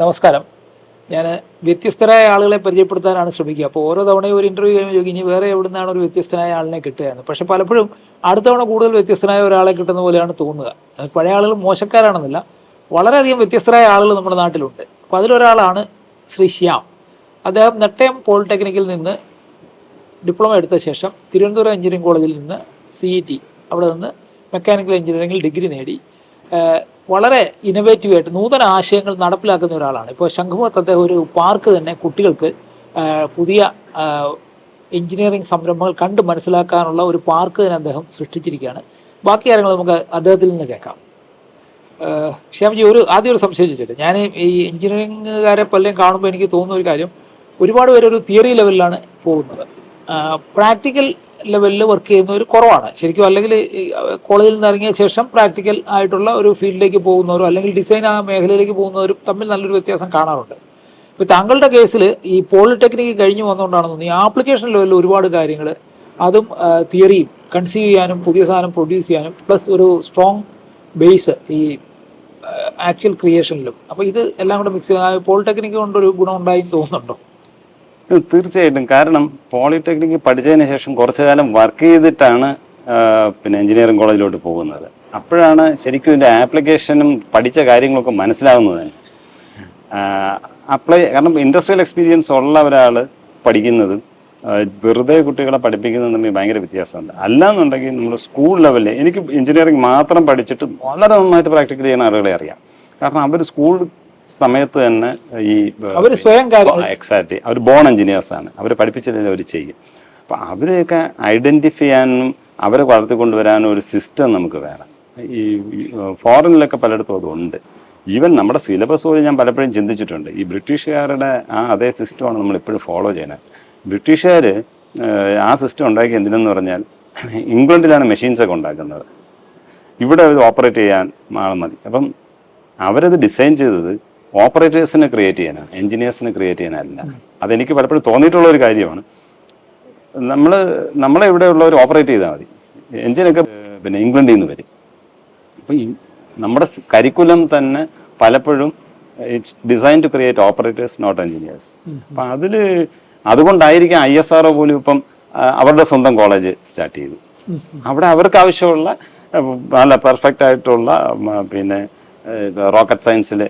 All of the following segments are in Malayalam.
നമസ്കാരം. ഞാൻ വ്യത്യസ്തരായ ആളുകളെ പരിചയപ്പെടുത്താനാണ് ശ്രമിക്കുക. അപ്പോൾ ഓരോ തവണയും ഒരു ഇന്റർവ്യൂ കഴിയുമ്പോൾ ഇനി വേറെ എവിടെ നിന്നാണ് ഒരു വ്യത്യസ്തനായ ആളിനെ കിട്ടുകയെന്ന് പക്ഷെ പലപ്പോഴും അടുത്ത തവണ കൂടുതൽ വ്യത്യസ്തനായ ഒരാളെ കിട്ടുന്ന പോലെയാണ് തോന്നുക. പഴയ ആളുകൾ മോശക്കാരാണെന്നില്ല വളരെയധികം വ്യത്യസ്തരായ ആളുകൾ നമ്മുടെ നാട്ടിലുണ്ട്. അപ്പോൾ അതിലൊരാളാണ് ശ്രീ ശ്യാം. അദ്ദേഹം നെട്ടയം പോളിടെക്നിക്കിൽ നിന്ന് ഡിപ്ലോമ എടുത്ത ശേഷം തിരുവനന്തപുരം എഞ്ചിനീയറിംഗ് കോളേജിൽ നിന്ന് സി ഇ ടി അവിടെ നിന്ന് മെക്കാനിക്കൽ എഞ്ചിനീയറിംഗിൽ ഡിഗ്രി നേടി. വളരെ ഇന്നവേറ്റീവ് ആയിട്ട് നൂതന ആശയങ്ങൾ നടപ്പിലാക്കുന്ന ഒരാളാണ്. ഇപ്പോൾ ശംഖുമുഖത്ത് ഒരു പാർക്ക് തന്നെ കുട്ടികൾക്ക് പുതിയ എഞ്ചിനീയറിംഗ് സംരംഭങ്ങൾ കണ്ട് മനസ്സിലാക്കാനുള്ള ഒരു പാർക്ക് തന്നെ അദ്ദേഹം സൃഷ്ടിച്ചിരിക്കുകയാണ്. ബാക്കി കാര്യങ്ങൾ നമുക്ക് അദ്ദേഹത്തിൽ നിന്ന് കേൾക്കാം. ശ്യാംജി ഒരു ആദ്യം ഒരു സംശയം ചോദിച്ചിട്ട്? ഞാൻ ഈ എഞ്ചിനീയറിംഗുകാരെ പലരും കാണുമ്പോൾ എനിക്ക് തോന്നുന്ന ഒരു കാര്യം ഒരുപാട് പേര് ഒരു തിയറി ലെവലിലാണ് പോകുന്നത്. പ്രാക്ടിക്കൽ ലെവലിൽ വർക്ക് ചെയ്യുന്നവർ കുറവാണ്. ശരിക്കും അല്ലെങ്കിൽ കോളേജിൽ നിന്ന് ഇറങ്ങിയ ശേഷം പ്രാക്ടിക്കൽ ആയിട്ടുള്ള ഒരു ഫീൽഡിലേക്ക് പോകുന്നവരോ അല്ലെങ്കിൽ ഡിസൈൻ ആ മേഖലയിലേക്ക് പോകുന്നവരും തമ്മിൽ നല്ലൊരു വ്യത്യാസം കാണാറുണ്ട്. ഇപ്പോൾ താങ്കളുടെ കേസിൽ ഈ പോളിടെക്നിക്ക് കഴിഞ്ഞു വന്നുകൊണ്ടാണെന്ന് തോന്നുന്നു. ഈ ആപ്ലിക്കേഷൻ ലെവലിൽ ഒരുപാട് കാര്യങ്ങൾ അതും തിയറിയും കൺസീവ് ചെയ്യാനും പുതിയ സാധനം പ്രൊഡ്യൂസ് ചെയ്യാനും പ്ലസ് ഒരു സ്ട്രോങ് ബേസ് ഈ ആക്ച്വൽ ക്രിയേഷനിലും അപ്പോൾ ഇത് എല്ലാം കൂടെ മിക്സ് ചെയ്ത് പോളിടെക്നിക്ക് കൊണ്ടൊരു ഗുണം ഉണ്ടായി തോന്നുന്നുണ്ടോ? തീർച്ചയായിട്ടും. കാരണം പോളിടെക്നിക്ക് പഠിച്ചതിന് ശേഷം കുറച്ചു കാലം വർക്ക് ചെയ്തിട്ടാണ് പിന്നെ എഞ്ചിനീയറിംഗ് കോളേജിലോട്ട് പോകുന്നത്. അപ്പോഴാണ് ശരിക്കും ഇതിന്റെ ആപ്ലിക്കേഷനും പഠിച്ച കാര്യങ്ങളൊക്കെ മനസ്സിലാവുന്നത് തന്നെ. അപ്ലൈ കാരണം ഇൻഡസ്ട്രിയൽ എക്സ്പീരിയൻസ് ഉള്ള ഒരാൾ പഠിക്കുന്നതും വെറുതെ കുട്ടികളെ പഠിപ്പിക്കുന്നതും തമ്മിൽ ഭയങ്കര വ്യത്യാസമുണ്ട്. അല്ലാന്നുണ്ടെങ്കിൽ നമ്മൾ സ്കൂൾ ലെവലിൽ എനിക്ക് എഞ്ചിനീയറിംഗ് മാത്രം പഠിച്ചിട്ട് വളരെ നന്നായിട്ട് പ്രാക്ടിക്കൽ ചെയ്യുന്ന ആളുകളെ അറിയാം. കാരണം അവർ സ്കൂൾ സമയത്ത് തന്നെ ഈ അവർ സ്വയം എക്സാക്ട് അവർ ബോൺ എഞ്ചിനീയേഴ്സ് ആണ്. അവർ പഠിപ്പിച്ചില്ലെങ്കിൽ അവർ ചെയ്യും അപ്പം അവരെയൊക്കെ ഐഡന്റിഫൈ ചെയ്യാനും അവരെ വളർത്തിക്കൊണ്ടുവരാനും ഒരു സിസ്റ്റം നമുക്ക് വേണം. ഈ ഫോറിനിലൊക്കെ പലയിടത്തും അതുണ്ട്. ഈവൻ നമ്മുടെ സിലബസ് പോലും ഞാൻ പലപ്പോഴും ചിന്തിച്ചിട്ടുണ്ട്. ഈ ബ്രിട്ടീഷുകാരുടെ ആ അതേ സിസ്റ്റമാണ് നമ്മൾ ഇപ്പോഴും ഫോളോ ചെയ്യുന്നത്. ബ്രിട്ടീഷുകാർ ആ സിസ്റ്റം ഉണ്ടാക്കി എന്തിനെന്ന് പറഞ്ഞാൽ ഇംഗ്ലണ്ടിലാണ് മെഷീൻസ് ഒക്കെ ഉണ്ടാക്കുന്നത്. ഇവിടെ ഇത് ഓപ്പറേറ്റ് ചെയ്യാൻ ആൾ മതി. അപ്പം അവരത് ഡിസൈൻ ചെയ്തത് ഓപ്പറേറ്റേഴ്സിനെ ക്രിയേറ്റ് ചെയ്യാനാണ് എഞ്ചിനീയേഴ്സിനെ ക്രിയേറ്റ് ചെയ്യാനല്ല. അതെനിക്ക് പലപ്പോഴും തോന്നിയിട്ടുള്ള ഒരു കാര്യമാണ്. നമ്മൾ നമ്മളെ ഇവിടെ ഉള്ളവർ ഓപ്പറേറ്റ് ചെയ്താൽ മതി. എഞ്ചിനൊക്കെ പിന്നെ ഇംഗ്ലണ്ടിൽ നിന്ന് വരും. അപ്പോൾ നമ്മുടെ കരിക്കുലം തന്നെ പലപ്പോഴും it's design to create operators not engineers അപ്പം അതിൽ അതുകൊണ്ടായിരിക്കും ഐ എസ് ആർ പോലും ഇപ്പം അവരുടെ സ്വന്തം കോളേജ് സ്റ്റാർട്ട് ചെയ്തു. അവിടെ അവർക്ക് ആവശ്യമുള്ള നല്ല പെർഫെക്റ്റ് ആയിട്ടുള്ള പിന്നെ റോക്കറ്റ് സയൻസിൽ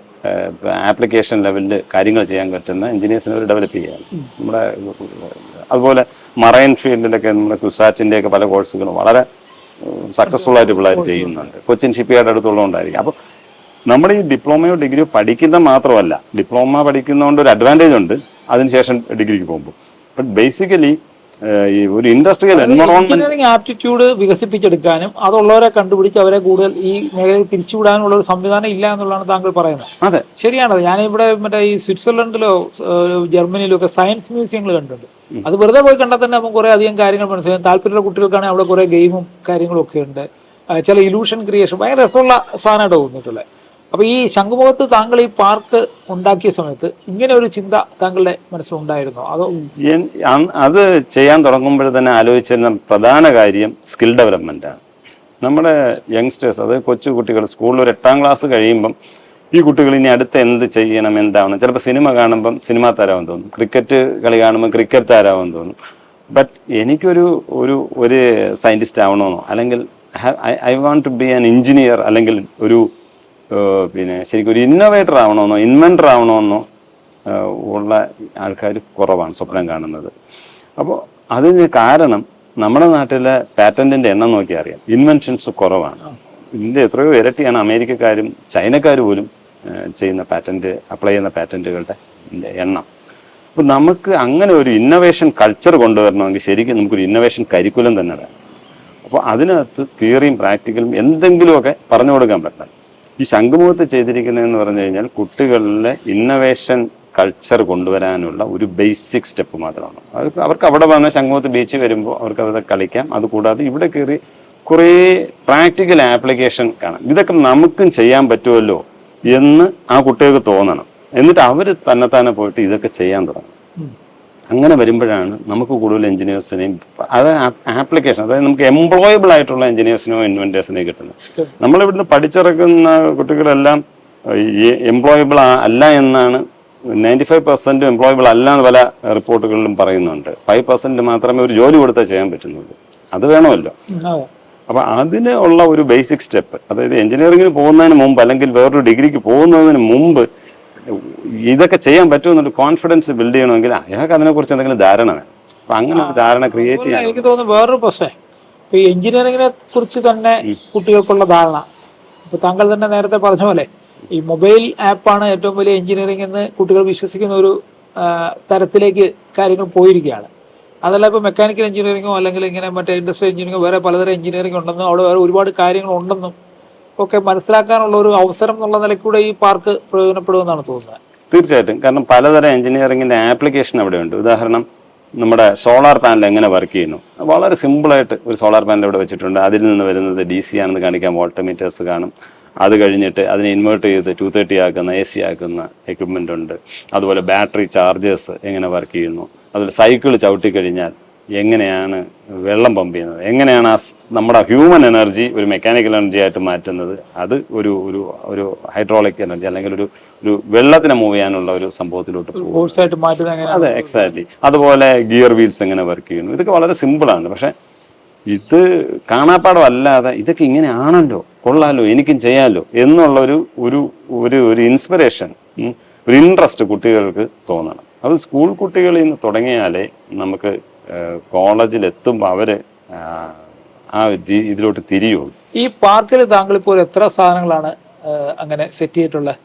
ആപ്ലിക്കേഷൻ ലെവലിൽ കാര്യങ്ങൾ ചെയ്യാൻ പറ്റുന്ന എഞ്ചിനീയേഴ്സിനെ അവർ ഡെവലപ്പ് ചെയ്യാൻ നമ്മുടെ അതുപോലെ മറൈൻ ഫീൽഡിലൊക്കെ നമ്മുടെ കുസാറ്റിന്റെ ഒക്കെ പല കോഴ്സുകളും വളരെ സക്സസ്ഫുൾ ആയിട്ട് പിള്ളേർ ചെയ്യുന്നുണ്ട്. കൊച്ചിൻ ഷിപ്പ്യാർഡ് അടുത്തുള്ളതുകൊണ്ടായിരിക്കും. അപ്പോൾ നമ്മുടെ ഈ ഡിപ്ലോമയോ ഡിഗ്രിയോ പഠിക്കുന്ന മാത്രമല്ല ഡിപ്ലോമ പഠിക്കുന്നതുകൊണ്ട് ഒരു അഡ്വാന്റേജ് ഉണ്ട്. അതിനുശേഷം ഡിഗ്രിക്ക് പോകുമ്പോൾ. ബട്ട് ബേസിക്കലി ഈ ഒരു ഇൻഡസ്ട്രിയൽ എൻവറോൺമെന്റ് ആപ്റ്റിറ്റ്യൂഡ് വികസിപ്പിച്ചെടുക്കാനും അതുള്ളവരെ കണ്ടുപിടിച്ച് അവരെ കൂടുതൽ ഈ മേഖലയിൽ തിരിച്ചുവിടാനുള്ള ഒരു സംവിധാനം ഇല്ല എന്നുള്ളതാണ് താങ്കൾ പറയുന്നത്. അതെ. ശരിയാണ്. ഞാനിവിടെ മറ്റേ ഈ സ്വിറ്റ്സർലൻഡിലോ ജർമ്മനിയിലോ ഒക്കെ സയൻസ് മ്യൂസിയങ്ങൾ കണ്ടിട്ടുണ്ട്. അത് വെറുതെ പോയി കണ്ടാൽ തന്നെ നമുക്ക് കുറെ അധികം കാര്യങ്ങൾ മനസ്സിലാവും. താല്പര്യമുള്ള കുട്ടികൾക്കാണെങ്കിൽ അവിടെ കുറെ ഗെയിമും കാര്യങ്ങളും ഒക്കെ ഉണ്ട്. ചില ഇലൂഷൻ ക്രിയേഷൻ ഭയങ്കര രസമുള്ള സാധനമായിട്ട് തോന്നിയിട്ടുള്ളത്. അപ്പൊ ഈ ശംഖുമുഖത്ത് താങ്കൾ ഈ പാർക്ക് ഉണ്ടാക്കിയ സമയത്ത് ഇങ്ങനെ ഒരു ചിന്ത താങ്കളുടെ മനസ്സിലുണ്ടായിരുന്നോ? അതോ അത് ചെയ്യാൻ തുടങ്ങുമ്പോൾ തന്നെ ആലോചിച്ചിരുന്ന പ്രധാന കാര്യം സ്കിൽ ഡെവലപ്മെന്റ് ആണ്. നമ്മുടെ യങ്സ്റ്റേഴ്സ് അത് കൊച്ചു കുട്ടികൾ സ്കൂളിൽ ഒരു എട്ടാം ക്ലാസ് കഴിയുമ്പം ഈ കുട്ടികൾ ഇനി അടുത്ത് എന്ത് ചെയ്യണം എന്താണ് ചിലപ്പോൾ സിനിമ കാണുമ്പം സിനിമാ താരാവും തോന്നും. ക്രിക്കറ്റ് കളി കാണുമ്പോൾ ക്രിക്കറ്റ് താരാവും തോന്നും. ബട്ട് എനിക്കൊരു ഒരു ഒരു സയന്റിസ്റ്റ് ആവണമെന്നോ? അല്ലെങ്കിൽ I want to be an engineer അല്ലെങ്കിൽ ഒരു പിന്നെ ശരിക്കും ഒരു ഇന്നോവേറ്റർ ആവണമെന്നോ ഇൻവെന്റർ ആവണമെന്നോ ഉള്ള ആൾക്കാർ കുറവാണ് സ്വപ്നം കാണുന്നത്. അപ്പോൾ അതിന് കാരണം നമ്മുടെ നാട്ടിലെ പാറ്റന്റിന്റെ എണ്ണം നോക്കി അറിയാം. ഇൻവെൻഷൻസ് കുറവാണ്. ഇതിന്റെ എത്രയോ ഇരട്ടിയാണ് അമേരിക്കക്കാരും ചൈനക്കാർ പോലും ചെയ്യുന്ന പാറ്റന്റ് അപ്ലൈ ചെയ്യുന്ന പാറ്റന്റുകളുടെ എണ്ണം. അപ്പോൾ നമുക്ക് അങ്ങനെ ഒരു ഇന്നോവേഷൻ കൾച്ചർ കൊണ്ടുവരണമെങ്കിൽ ശരിക്കും നമുക്കൊരു ഇന്നോവേഷൻ കരിക്കുലം തന്നെ വേണം. അപ്പോൾ അതിനകത്ത് തിയറിയും പ്രാക്ടിക്കലും എന്തെങ്കിലുമൊക്കെ പറഞ്ഞു കൊടുക്കാൻ പറ്റണം ഈ ശംഖുമുഖത്ത് ചെയ്തിരിക്കുന്നതെന്ന് പറഞ്ഞു കഴിഞ്ഞാൽ കുട്ടികളിലെ ഇന്നവേഷൻ കൾച്ചർ കൊണ്ടുവരാനുള്ള ഒരു ബേസിക് സ്റ്റെപ്പ് മാത്രമാണ്. അവർക്ക് അവർക്ക് അവിടെ വന്ന് ശംഖുമുഖത്ത് ബീച്ച് വരുമ്പോൾ അവർക്ക് അവിടെ കളിക്കാം. അതുകൂടാതെ ഇവിടെ കയറി കുറേ പ്രാക്ടിക്കൽ ആപ്ലിക്കേഷൻ കാണാം. ഇതൊക്കെ നമുക്കും ചെയ്യാൻ പറ്റുമല്ലോ എന്ന് ആ കുട്ടികൾക്ക് തോന്നണം. എന്നിട്ട് അവർ തന്നെത്താനെ പോയിട്ട് ഇതൊക്കെ ചെയ്യാൻ തുടങ്ങും. അങ്ങനെ വരുമ്പോഴാണ് നമുക്ക് കൂടുതൽ എഞ്ചിനീയേഴ്സിനെയും അത് ആപ്ലിക്കേഷൻ അതായത് നമുക്ക് എംപ്ലോയബിൾ ആയിട്ടുള്ള എഞ്ചിനീയേഴ്സിനെയോ ഇൻവെന്റേഴ്സിനെയോ കിട്ടുന്നത്. നമ്മളിവിടുന്ന് പഠിച്ചിറക്കുന്ന കുട്ടികളെല്ലാം എംപ്ലോയബിൾ അല്ല എന്നാണ് നയന്റി ഫൈവ് പെർസെന്റ് എംപ്ലോയബിൾ അല്ല എന്ന് പല റിപ്പോർട്ടുകളിലും പറയുന്നുണ്ട്. ഫൈവ് പെർസെന്റ് മാത്രമേ ഒരു ജോലി കൊടുത്താൽ ചെയ്യാൻ പറ്റുന്നുള്ളൂ. അത് വേണമല്ലോ. അപ്പോൾ അതിന് ഉള്ള ഒരു ബേസിക് സ്റ്റെപ്പ് അതായത് എഞ്ചിനീയറിംഗിന് പോകുന്നതിന് മുമ്പ് അല്ലെങ്കിൽ വേറൊരു ഡിഗ്രിക്ക് പോകുന്നതിന് മുമ്പ് ഇതൊക്കെ ചെയ്യാൻ പറ്റുമെന്നൊരു കോൺഫിഡൻസ് ബിൽഡ് ചെയ്യണമെങ്കിൽ അയാൾക്ക് അതിനെക്കുറിച്ച് എന്തെങ്കിലും ധാരണ വേണം. അപ്പം അങ്ങനെ ഒരു ധാരണ ക്രിയേറ്റ് ചെയ്യാൻ എനിക്ക് തോന്നുന്നു വേറൊരു പ്രശ്നം. ഇപ്പൊ എഞ്ചിനീയറിംഗിനെ കുറിച്ച് തന്നെ കുട്ടികൾക്കുള്ള ധാരണ. ഇപ്പൊ താങ്കൾ തന്നെ നേരത്തെ പറഞ്ഞ പോലെ ഈ മൊബൈൽ ആപ്പാണ് ഏറ്റവും വലിയ എഞ്ചിനീയറിംഗ് എന്ന് കുട്ടികൾ വിശ്വസിക്കുന്ന ഒരു തരത്തിലേക്ക് കാര്യങ്ങൾ പോയിരിക്കുകയാണ്. അതല്ല ഇപ്പോൾ മെക്കാനിക്കൽ എഞ്ചിനീയറിംഗോ അല്ലെങ്കിൽ ഇങ്ങനെ മറ്റേ ഇൻഡസ്ട്രിയൽ എഞ്ചിനീയറിംഗോ വേറെ പലതരം എഞ്ചിനീയറിംഗ് ഉണ്ടെന്നും അവിടെ വേറെ ഒരുപാട് കാര്യങ്ങൾ ഉണ്ടെന്നും ഒക്കെ മനസ്സിലാക്കാനുള്ള ഒരു അവസരം എന്നുള്ള നിലയ്ക്കൂടെ ഈ പാർക്ക് പ്രയോജനപ്പെടുമെന്നാണ് തോന്നുന്നത്. തീർച്ചയായിട്ടും. കാരണം പലതരം എഞ്ചിനീയറിംഗിന്റെ ആപ്ലിക്കേഷൻ അവിടെയുണ്ട്. ഉദാഹരണം നമ്മുടെ സോളാർ പാനൽ എങ്ങനെ വർക്ക് ചെയ്യുന്നു? വളരെ സിമ്പിളായിട്ട് ഒരു സോളാർ പാനൽ ഇവിടെ വെച്ചിട്ടുണ്ട്. അതിൽ നിന്ന് വരുന്നത് ഡി സി ആണെന്ന് കാണിക്കാൻ വോൾട്ടമീറ്റേഴ്സ് കാണും. അത് കഴിഞ്ഞിട്ട് അതിനെ ഇൻവേർട്ട് ചെയ്ത് ടു തേർട്ടി ആക്കുന്ന എ സി ആക്കുന്ന എക്യുപ്മെന്റ് ഉണ്ട്. അതുപോലെ ബാറ്ററി ചാർജേഴ്സ് എങ്ങനെ വർക്ക് ചെയ്യുന്നു. അതുപോലെ സൈക്കിൾ ചവിട്ടി കഴിഞ്ഞാൽ എങ്ങനെയാണ് വെള്ളം പമ്പ് ചെയ്യുന്നത്? എങ്ങനെയാണ് ആ നമ്മുടെ ഹ്യൂമൻ എനർജി ഒരു മെക്കാനിക്കൽ എനർജി ആയിട്ട് മാറ്റുന്നത്? അത് ഒരു ഒരു ഒരു ഹൈഡ്രോളിക് എനർജി അല്ലെങ്കിൽ ഒരു ഒരു വെള്ളത്തിനെ മൂവ് ചെയ്യാനുള്ള ഒരു സംഭവത്തിലോട്ട് പോകും അതെ എക്സാക്ട്ലി അതുപോലെ ഗിയർ വീൽസ് എങ്ങനെ വർക്ക് ചെയ്യുന്നു? ഇതൊക്കെ വളരെ സിമ്പിളാണ് പക്ഷെ ഇത് കാണാപ്പാടം അല്ലാതെ ഇതൊക്കെ ഇങ്ങനെ ആണല്ലോ കൊള്ളാലോ എനിക്കും ചെയ്യാലോ എന്നുള്ള ഒരു ഒരു ഒരു ഒരു ഇൻസ്പിറേഷൻ ഒരു ഇൻട്രസ്റ്റ് കുട്ടികൾക്ക് തോന്നണം. അത് സ്കൂൾ കുട്ടികളിൽ നിന്ന് തുടങ്ങിയാലേ നമുക്ക് കോളേജിൽ അവർ അവർ ആ ഇതിലോട്ട് തിരിയുള്ളൂ. ഈ പാർക്കിൽ താങ്കൾ ഇപ്പോൾ എത്ര സാധനങ്ങളാണ് അങ്ങനെ സെറ്റ് ചെയ്തിട്ടുള്ളത്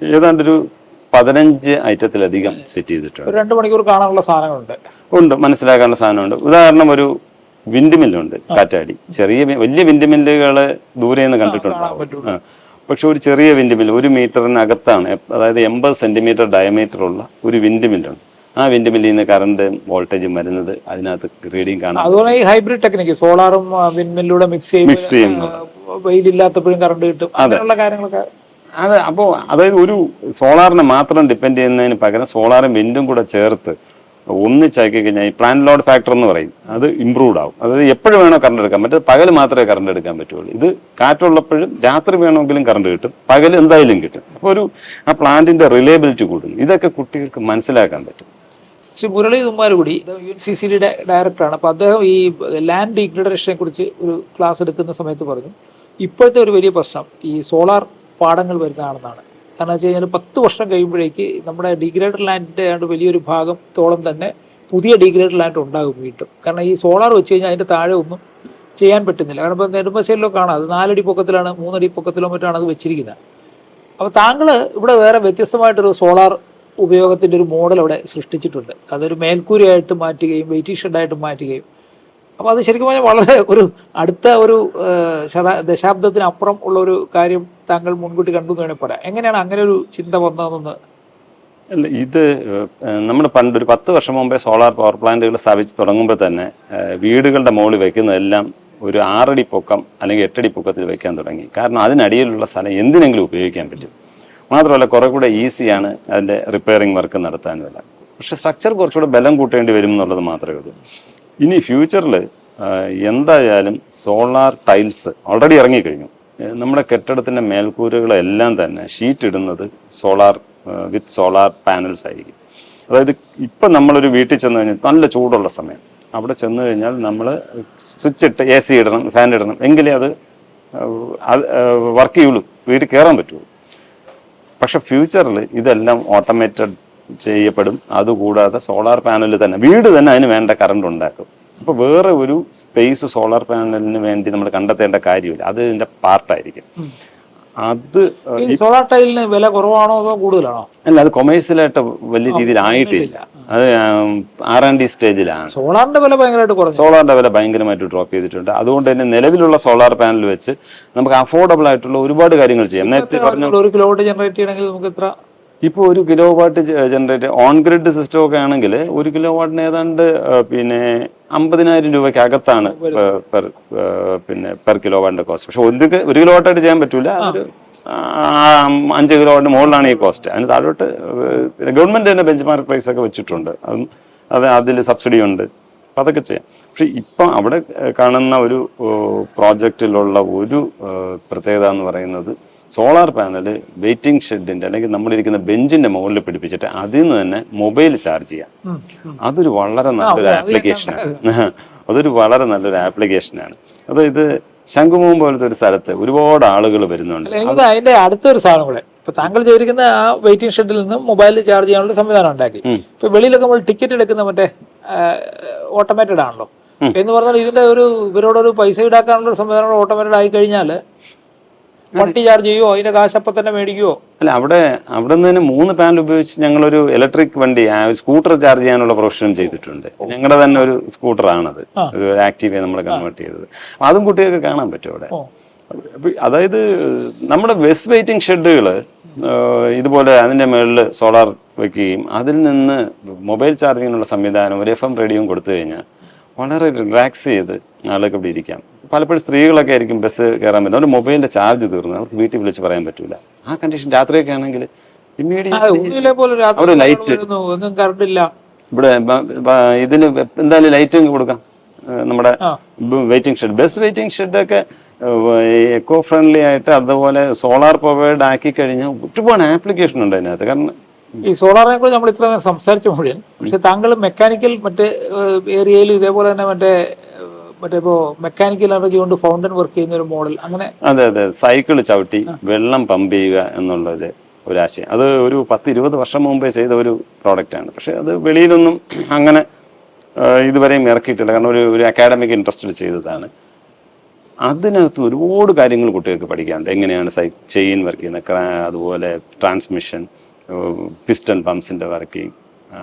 ഏതാണ്ട് ഒരു പതിനഞ്ച് ഐറ്റത്തിലധികം സെറ്റ് ചെയ്തിട്ടുണ്ട്. രണ്ട് മണിക്കൂർ കാണാനുള്ള സാധനങ്ങളുണ്ട്. ഉണ്ട് മനസ്സിലാക്കാനുള്ള സാധനമുണ്ട്. ഉദാഹരണം ഒരു വിൻഡ് മില്ലുണ്ട് കാറ്റാടി. ചെറിയ വലിയ വിൻഡ് മില്ലുകൾ ദൂരെ നിന്ന് കണ്ടിട്ടുണ്ടാവും. പക്ഷെ ഒരു ചെറിയ വിൻഡ് മില്ല് ഒരു മീറ്ററിനകത്താണ് അതായത് എൺപത് സെന്റിമീറ്റർ ഡയമീറ്റർ ഉള്ള ഒരു വിൻഡ് മില്ലുണ്ട് ആ വിൻഡ് മില്ലിൽ നിന്ന് കറണ്ട് വോൾട്ടേജും വരുന്നത് അതിനകത്ത് റീഡിങ് കാണാം അതുപോലെ ഈ ഹൈബ്രിഡ് ടെക്നിക്ക് സോളാറും വിൻമില്ലൂടെ മിക്സ് ചെയ്യും ചെയ്യുന്നത്. ചെയ്യുന്നു. വെയിലില്ലാത്തപ്പോഴും കറണ്ട് കിട്ടും. അങ്ങനെയുള്ള കാര്യങ്ങളൊക്കെ. അത് അപ്പോൾ അതായത് ഒരു സോളാറിനെ മാത്രം ഡിപ്പെൻഡ് ചെയ്യുന്നതിന് പകരം സോളാറും വിൻഡും കൂടെ ചേർത്ത് ഒന്നിച്ചാക്കി കഴിഞ്ഞാൽ ഈ പ്ലാന്റ് ലോഡ് ഫാക്ടർ എന്ന് പറയും. അത് ഇമ്പ്രൂവ്ഡ് ആവും. അതായത് എപ്പോഴും വേണോ കറണ്ട് എടുക്കാൻ പറ്റും. പകൽ മാത്രമേ കറണ്ട് എടുക്കാൻ പറ്റുള്ളൂ. ഇത് കാറ്റുള്ളപ്പോഴും രാത്രി വേണമെങ്കിലും കറണ്ട് കിട്ടും. പകൽ എന്തായാലും കിട്ടും. അപ്പോൾ ഒരു ആ പ്ലാന്റിന്റെ റിലയബിലിറ്റി കൂടും ഇതൊക്കെ കുട്ടികൾക്ക് മനസ്സിലാക്കാൻ പറ്റും. Shri Murali Thummarukudy U N C C ഡിയുടെ ഡയറക്ടറാണ്. അപ്പോൾ അദ്ദേഹം ഈ ലാൻഡ് ഡീഗ്രഡേഷനെ കുറിച്ച് ഒരു ക്ലാസ് എടുക്കുന്ന സമയത്ത് പറഞ്ഞു ഇപ്പോഴത്തെ ഒരു വലിയ പ്രശ്നം ഈ സോളാർ പാടങ്ങൾ വരുന്നതാണെന്നാണ്. കാരണം വെച്ച് കഴിഞ്ഞാൽ പത്ത് വർഷം കഴിയുമ്പോഴേക്ക് നമ്മുടെ ഡീഗ്രേഡഡ് ലാൻഡിന്റെ ആണ്ട് വലിയൊരു ഭാഗത്തോളം തന്നെ പുതിയ ഡീഗ്രേഡഡ് ലാൻഡ് ഉണ്ടാകും വീണ്ടും. കാരണം ഈ സോളാർ വെച്ച് കഴിഞ്ഞാൽ അതിന്റെ താഴെ ഒന്നും ചെയ്യാൻ പറ്റുന്നില്ല. കാരണം ഇപ്പോൾ നെടുമ്പശ്ശേരിലോ കാണാം അത് നാലടി പൊക്കത്തിലാണ് മൂന്നടി പൊക്കത്തിലോ മറ്റാണ് അത് വെച്ചിരിക്കുന്നത്. അപ്പോൾ താങ്കൾ ഇവിടെ വേറെ വ്യത്യസ്തമായിട്ടൊരു സോളാർ ഉപയോഗത്തിന്റെ ഒരു മോഡൽ അവിടെ സൃഷ്ടിച്ചിട്ടുണ്ട്. അതൊരു മേൽക്കൂരയായിട്ട് മാറ്റുകയും വെയിറ്റിംഗ് ഷെഡായിട്ട് മാറ്റുകയും. അപ്പോൾ അത് ശരിക്കും പറഞ്ഞാൽ വളരെ ഒരു അടുത്ത ഒരു ശത ദശാബ്ദത്തിനപ്പുറം ഉള്ള ഒരു കാര്യം താങ്കൾ മുൻകൂട്ടി കണ്ടു എന്ന് വേണമെങ്കിൽ പറയാം. എങ്ങനെയാണ് അങ്ങനെ ഒരു ചിന്ത വന്നതെന്ന്? അല്ല ഇത് നമ്മൾ പണ്ട് ഒരു പത്ത് വർഷം മുമ്പേ സോളാർ പവർ പ്ലാന്റുകൾ സ്ഥാപിച്ച് തുടങ്ങുമ്പോൾ തന്നെ വീടുകളുടെ മുകളിൽ വെക്കുന്നതെല്ലാം ഒരു ആറടി പൊക്കം അല്ലെങ്കിൽ എട്ടടി പൊക്കത്തിൽ വെക്കാൻ തുടങ്ങി. കാരണം അതിനടിയിലുള്ള സ്ഥലം എന്തിനെങ്കിലും ഉപയോഗിക്കാൻ പറ്റും. മാത്രമല്ല കുറേ കൂടെ ഈസിയാണ് അതിന്റെ റിപ്പയറിംഗ് വർക്ക് നടത്താനുമല്ല പക്ഷെ സ്ട്രക്ചർ കുറച്ചുകൂടെ ബലം കൂട്ടേണ്ടി വരും എന്നുള്ളത് മാത്രമേ ഉള്ളൂ. ഇനി ഫ്യൂച്ചറിൽ എന്തായാലും സോളാർ ടൈൽസ് ഓൾറെഡി ഇറങ്ങിക്കഴിഞ്ഞു. നമ്മുടെ കെട്ടിടത്തിന്റെ മേൽക്കൂരകളെല്ലാം തന്നെ ഷീറ്റ് ഇടുന്നത് സോളാർ വിത്ത് സോളാർ പാനൽസ് ആയിരിക്കും. അതായത് ഇപ്പം നമ്മളൊരു വീട്ടിൽ ചെന്ന് കഴിഞ്ഞാൽ നല്ല ചൂടുള്ള സമയം. അവിടെ ചെന്ന് കഴിഞ്ഞാൽ നമ്മൾ സ്വിച്ച് ഇട്ട് എ സി ഇടണം ഫാൻ ഇടണം. എങ്കിലേ അത് അത് വർക്ക് ചെയ്യുള്ളൂ. വീട്ടിൽ കയറാൻ പറ്റുള്ളൂ. പക്ഷെ ഫ്യൂച്ചറിൽ ഇതെല്ലാം ഓട്ടോമേറ്റഡ് ചെയ്യപ്പെടും. അതുകൂടാതെ സോളാർ പാനൽ തന്നെ. വീട് തന്നെ അതിന് വേണ്ട കറണ്ട് ഉണ്ടാക്കും. അപ്പോൾ വേറെ ഒരു സ്പേസ് സോളാർ പാനലിന് വേണ്ടി നമ്മൾ കണ്ടെത്തേണ്ട കാര്യമില്ല. അത് ഇതിന്റെ പാർട്ടായിരിക്കും അത് സോളാർ ടൈലിന് വില കുറവാണോ അതോ കൂടുതലാണോ? അല്ല അത് കൊമേഴ്സ്യലായിട്ട് വലിയ രീതിയിൽ ആയിട്ടില്ല. അത് ആർ ആൻഡ് ഡി സ്റ്റേജിലാണ് സോളാറിന്റെ വില ഭയങ്കരമായിട്ട് കുറഞ്ഞു. സോളാറിന്റെ വില ഭയങ്കരമായിട്ട് ഡ്രോപ്പ് ചെയ്തിട്ടുണ്ട്. അതുകൊണ്ട് തന്നെ നിലവിലുള്ള സോളാർ പാനൽ വെച്ച് നമുക്ക് അഫോർഡബിൾ ആയിട്ടുള്ള ഒരുപാട് കാര്യങ്ങൾ ചെയ്യാം. നേരത്തെ പറഞ്ഞ ഒരു കിലോവാട്ട് ജനറേറ്റ് ചെയ്യണമെങ്കിൽ നമുക്ക് ഇത്ര ഇപ്പോൾ ഒരു kilowatt generate on grid system ഒക്കെ ആണെങ്കിൽ ഒരു കിലോ വാട്ടിന് ഏതാണ്ട് പിന്നെ അമ്പതിനായിരം രൂപയ്ക്ക് അകത്താണ് പെർ പിന്നെ പെർ കിലോ വാട്ടിന്റെ കോസ്റ്റ് പക്ഷെ ഒരു ഒരു കിലോ വാട്ടായിട്ട് ചെയ്യാൻ പറ്റൂല. ഒരു അഞ്ച് കിലോ വാട്ടിന് മുകളിലാണ് ഈ കോസ്റ്റ് അതിന് താഴോട്ട് ഗവൺമെന്റ് തന്നെ ബെഞ്ച് മാർക്ക് പ്രൈസ് ഒക്കെ വെച്ചിട്ടുണ്ട്. അതും അത് അതിൽ സബ്സിഡി ഉണ്ട്. അപ്പം അതൊക്കെ ചെയ്യാം. പക്ഷെ ഇപ്പം അവിടെ കാണുന്ന ഒരു പ്രോജക്റ്റിലുള്ള ഒരു പ്രത്യേകത എന്ന് പറയുന്നത് സോളാർ പാനൽ വെയിറ്റിംഗ് ഷെഡിന്റെ അല്ലെങ്കിൽ നമ്മളിരിക്കുന്ന ബെഞ്ചിന്റെ മുകളിൽ പിടിപ്പിച്ചിട്ട് അതിൽ നിന്ന് തന്നെ മൊബൈൽ ചാർജ് ചെയ്യാം. അതൊരു വളരെ നല്ലൊരു ആപ്ലിക്കേഷൻ ആണ് ആപ്ലിക്കേഷനാണ് അതൊരു വളരെ നല്ലൊരു ആപ്ലിക്കേഷനാണ്. അതായത് ശംഖുമുഖം പോലത്തെ ഒരു സ്ഥലത്ത് ഒരുപാട് ആളുകൾ വരുന്നുണ്ട്. അതിന്റെ അടുത്തൊരു സാധനം കൂടെ. ഇപ്പൊ താങ്കൾ ചെയ്തിരിക്കുന്ന ആ വെയിറ്റിംഗ് ഷെഡിൽ നിന്ന് മൊബൈൽ ചാർജ് ചെയ്യാനുള്ള സംവിധാനം ഉണ്ടാക്കി. ഇപ്പൊ വെളിയിലൊക്കെ നമ്മൾ ടിക്കറ്റ് എടുക്കുന്ന മറ്റേ ഓട്ടോമാറ്റഡ് ആണല്ലോ. എന്ന് പറഞ്ഞാൽ ഇതിന്റെ ഒരു ഇവരോടൊരു പൈസ ഈടാക്കാനുള്ള സംവിധാനം ഓട്ടോമാറ്റഡ് ആയി കഴിഞ്ഞാൽ വണ്ടി ചാർജ് ചെയ്യുവോ? അതിന്റെ കാശ് അപ്പം തന്നെ മേടിക്കുവോ? അല്ല അവിടെ അവിടെ നിന്ന് തന്നെ മൂന്ന് പാനൽ ഉപയോഗിച്ച് ഞങ്ങളൊരു ഇലക്ട്രിക് വണ്ടി സ്കൂട്ടർ ചാർജ് ചെയ്യാനുള്ള പ്രൊഫഷൻ ചെയ്തിട്ടുണ്ട്. ഞങ്ങളുടെ തന്നെ ഒരു സ്കൂട്ടറാണത് ആണത്. ഒരു ആക്റ്റീവ് നമ്മൾ കൺവേർട്ട് ചെയ്തത്. അതും കുട്ടികൾക്ക് കാണാൻ പറ്റും അവിടെ. അതായത് നമ്മുടെ വെസ് വെയിറ്റിംഗ് ഷെഡുകൾ ഇതുപോലെ അതിന്റെ മുകളിൽ സോളാർ വെക്കുകയും അതിൽ നിന്ന് മൊബൈൽ ചാർജിങ്ങിനുള്ള സംവിധാനം ഒരു എഫ് എം റേഡിയോയും കൊടുത്തു കഴിഞ്ഞാൽ വളരെ റിലാക്സ് ചെയ്ത് ആളുകൾക്ക് ഇവിടെ ഇരിക്കാം. പലപ്പോഴും സ്ത്രീകളൊക്കെ ആയിരിക്കും ബസ് കയറാൻ പറ്റും അവരുടെ മൊബൈലിന്റെ ചാർജ് തീർന്നു. അവർക്ക് വീട്ടിൽ വിളിച്ച് പറയാൻ പറ്റൂല. ആ കണ്ടീഷൻ രാത്രിയൊക്കെ ആണെങ്കിൽ ഇമ്മീഡിയറ്റ് ലൈറ്റ്. ഇവിടെ ഇതിന് എന്തായാലും ലൈറ്റ് കൊടുക്കാം? നമ്മുടെ waiting shed bus waiting shed ഒക്കെ എക്കോ ഫ്രണ്ട്ലി ആയിട്ട് അതുപോലെ സോളാർ പവേർഡ് ആക്കി കഴിഞ്ഞാൽ ഒരുപാട് ആപ്ലിക്കേഷൻ ഉണ്ട് അതിനകത്ത്. കാരണം ഈ സോളാറിനെ കുറിച്ച് നമ്മൾ ഇത്ര നേരം സംസാരിച്ച മുഴുവൻ പക്ഷെ താങ്കൾ മെക്കാനിക്കൽ മറ്റേ ഏരിയയിൽ ഇതേപോലെ തന്നെ മറ്റേ മറ്റേ ഇപ്പോ മെക്കാനിക്കൽ എനർജി കൊണ്ട് ഫൗണ്ടൻ വർക്ക് ചെയ്യുന്ന ഒരു മോഡൽ അങ്ങനെ അതെ അതെ. സൈക്കിൾ ചവിട്ടി വെള്ളം പമ്പ് ചെയ്യുക എന്നുള്ളത് ഒരു ആശയം അത് ഒരു പത്ത് ഇരുപത് വർഷം മുമ്പേ ചെയ്ത ഒരു പ്രോഡക്റ്റ് ആണ്. പക്ഷെ അത് വെളിയിലൊന്നും അങ്ങനെ ഇതുവരെയും ഇറക്കിയിട്ടില്ല. കാരണം ഒരു ഒരു അക്കാഡമിക് ഇൻട്രസ്റ്റഡ് ചെയ്തതാണ്. അതിനകത്ത് ഒരുപാട് കാര്യങ്ങൾ കുട്ടികൾക്ക് പഠിക്കാനുണ്ട്. എങ്ങനെയാണ് സൈ ചെയിൻ വർക്ക് ചെയ്യുന്നത്? അതുപോലെ ട്രാൻസ്മിഷൻ പിസ്റ്റൺ പമ്പ്സിന്റെ വർക്കിംഗ്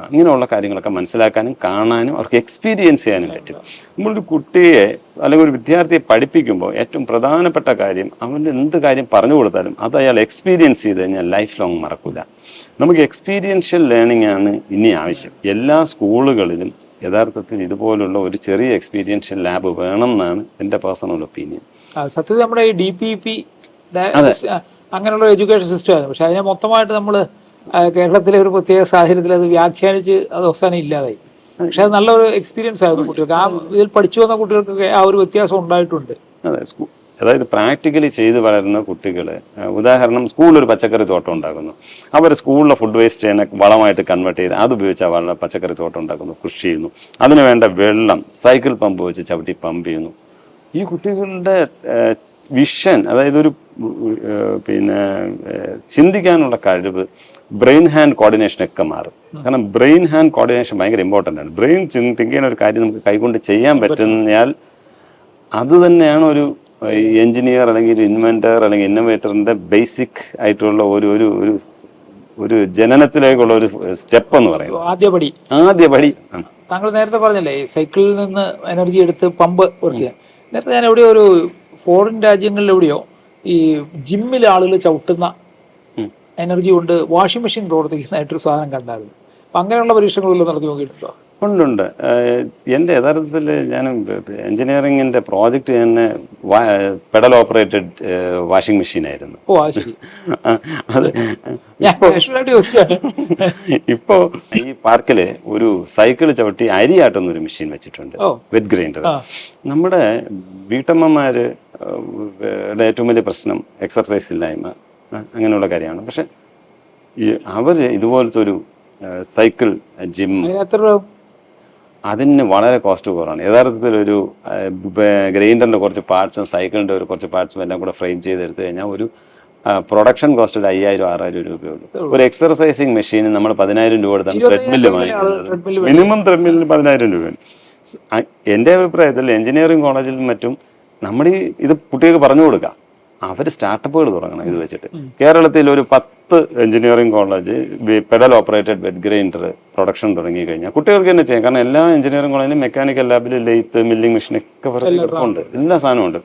അങ്ങനെയുള്ള കാര്യങ്ങളൊക്കെ മനസ്സിലാക്കാനും കാണാനും അവർക്ക് എക്സ്പീരിയൻസ് ചെയ്യാനും പറ്റും. നമ്മളൊരു കുട്ടിയെ അല്ലെങ്കിൽ ഒരു വിദ്യാർത്ഥിയെ പഠിപ്പിക്കുമ്പോൾ ഏറ്റവും പ്രധാനപ്പെട്ട കാര്യം അവന്റെ എന്ത് കാര്യം പറഞ്ഞു കൊടുത്താലും അത് അയാൾ എക്സ്പീരിയൻസ് ചെയ്ത് കഴിഞ്ഞാൽ ലൈഫ് ലോങ് മറക്കില്ല നമുക്ക് എക്സ്പീരിയൻഷ്യൽ ലേണിംഗ് ആണ് ഇനി ആവശ്യം. എല്ലാ സ്കൂളുകളിലും യഥാർത്ഥത്തിൽ ഇതുപോലുള്ള ഒരു ചെറിയ എക്സ്പീരിയൻഷ്യൽ ലാബ് വേണം എന്നാണ് എന്റെ പേഴ്സണൽ ഒപ്പീനിയൻ സത്യം സത്യത്തിൽ നമ്മുടെ ഈ ഡി പി പി അങ്ങനെയുള്ള എഡ്യൂക്കേഷൻ സിസ്റ്റം ആയിരുന്നു. പക്ഷെ അതിനെ മൊത്തമായിട്ട് നമ്മൾ കേരളത്തിലെ ഒരു പ്രത്യേക സാഹചര്യത്തിൽ അത് വ്യാഖ്യാനിച്ച് അത് അവസാനം ഇല്ലാതായി. പക്ഷെ അത് നല്ലൊരു എക്സ്പീരിയൻസ് ആയിരുന്നു കുട്ടികൾക്ക്. ആ ഇതിൽ പഠിച്ചു വന്ന കുട്ടികൾക്കൊക്കെ ആ ഒരു വ്യത്യാസം ഉണ്ടായിട്ടുണ്ട്. അതായത് പ്രാക്ടിക്കലി ചെയ്ത് വളരുന്ന കുട്ടികൾ ഉദാഹരണം സ്കൂളിൽ ഒരു പച്ചക്കറി തോട്ടം ഉണ്ടാക്കുന്നു. അവർ സ്കൂളിലെ ഫുഡ് വേസ്റ്റ് വളമായിട്ട് കൺവേർട്ട് ചെയ്ത് അത് ഉപയോഗിച്ച് വളരെ പച്ചക്കറി തോട്ടം ഉണ്ടാക്കുന്നു കൃഷി ചെയ്യുന്നു. അതിന് വേണ്ട വെള്ളം സൈക്കിൾ പമ്പ് വെച്ച് ചവിട്ടി പമ്പ് ചെയ്യുന്നു. ഈ കുട്ടികളുടെ വിഷൻ അതായത് ഒരു പിന്നെ ചിന്തിക്കാനുള്ള കഴിവ് ബ്രെയിൻ ഹാൻഡ് കോർഡിനേഷൻ ഒക്കെ മാറും. കാരണം ബ്രെയിൻ ഹാൻഡ് കോർഡിനേഷൻ ഭയങ്കര ഇമ്പോർട്ടന്റ് ആണ്. ബ്രെയിൻ തിങ്ക് ചെയ്യുന്ന ഒരു കാര്യം നമുക്ക് കൈകൊണ്ട് ചെയ്യാൻ പറ്റുന്നയാൽ അത് തന്നെയാണ് ഒരു എഞ്ചിനീയർ അല്ലെങ്കിൽ ഒരു ഇൻവെന്റർ അല്ലെങ്കിൽ ഇന്നോവേറ്ററിന്റെ ബേസിക് ആയിട്ടുള്ള ഒരു ഒരു ഒരു ഒരു ജനനത്തിലേക്കുള്ള ഒരു സ്റ്റെപ്പ് എന്ന് പറയുന്നത്. ആദ്യപടി. ആദ്യപടി. താങ്കൾ നേരത്തെ പറഞ്ഞല്ലേ സൈക്കിളിൽ നിന്ന് എനർജി എടുത്ത് പമ്പ് വർക്ക് ചെയ്യാൻ. നേരത്തെ ഞാൻ എവിടെയോ ഒരു ഫോറിൻ രാജ്യങ്ങളിൽ എവിടെയോ ഈ ജിമ്മിൽ ആളുകൾ ചവിട്ടുന്ന. എനർജി കൊണ്ട് വാഷിംഗ് മെഷീൻ പ്രവർത്തിക്കുന്നതായിട്ടൊരു സാധനം കണ്ടായിരുന്നു. അപ്പം അങ്ങനെയുള്ള പരീക്ഷണങ്ങളിൽ നടത്തി നോക്കിയിട്ടുണ്ടോ? ഉണ്ടുണ്ട് എന്റെ യഥാർത്ഥത്തിൽ ഞാൻ എഞ്ചിനീയറിങ്ങിന്റെ പ്രോജക്റ്റ് തന്നെ പെഡൽ ഓപ്പറേറ്റഡ് വാഷിംഗ് മെഷീനായിരുന്നു അത് ഇപ്പോൾ ഈ പാർക്കിൽ ഒരു സൈക്കിൾ ചവിട്ടി അരിയാട്ടുന്ന ഒരു മെഷീൻ വെച്ചിട്ടുണ്ട്. വെറ്റ് ഗ്രൈൻഡർ നമ്മുടെ വീട്ടമ്മമാര് ഏറ്റവും വലിയ പ്രശ്നം എക്സർസൈസ് ഇല്ലായ്മ അങ്ങനെയുള്ള കാര്യമാണ്. പക്ഷെ ഈ അവർ ഇതുപോലത്തെ ഒരു സൈക്കിൾ ജിം അതിന് വളരെ കോസ്റ്റ് കുറവാണ്. യഥാർത്ഥത്തിൽ ഒരു ഗ്രൈൻഡറിന്റെ കുറച്ച് പാർട്സും സൈക്കിളിന്റെ ഒരു കുറച്ച് പാർട്സും എല്ലാം കൂടെ ഫ്രെയിം ചെയ്തെടുത്തു കഴിഞ്ഞാൽ ഒരു പ്രൊഡക്ഷൻ കോസ്റ്റ് ഒരു അയ്യായിരം ആറായിരം രൂപയുള്ളൂ ഒരു എക്സർസൈസിങ് മെഷീൻ നമ്മൾ പതിനായിരം രൂപ കൊടുത്താണ് ട്രെഡ്മില്ല് വാങ്ങിക്കുന്നത്. മിനിമം ത്രെഡ്മില്ലിന് പതിനായിരം രൂപയാണ്. എന്റെ അഭിപ്രായത്തിൽ എഞ്ചിനീയറിംഗ് കോളേജിലും മറ്റും നമ്മൾ ഈ ഇത് കുട്ടികൾക്ക് പറഞ്ഞു കൊടുക്കുക അവർ സ്റ്റാർട്ടപ്പുകൾ തുടങ്ങണം ഇത് വെച്ചിട്ട്. കേരളത്തിൽ ഒരു പത്ത് engineering college pedal operated wet grinder production തുടങ്ങി കഴിഞ്ഞാൽ കുട്ടികൾക്ക് തന്നെ ചെയ്യാം. കാരണം എല്ലാ എഞ്ചിനീയറിംഗ് കോളേജിലും മെക്കാനിക്കൽ ലാബിൽ ലെയ്ത്ത് മില്ലിംഗ് മെഷീൻ ഒക്കെ ഉണ്ട്. എല്ലാ സാധനവും ഉണ്ട്.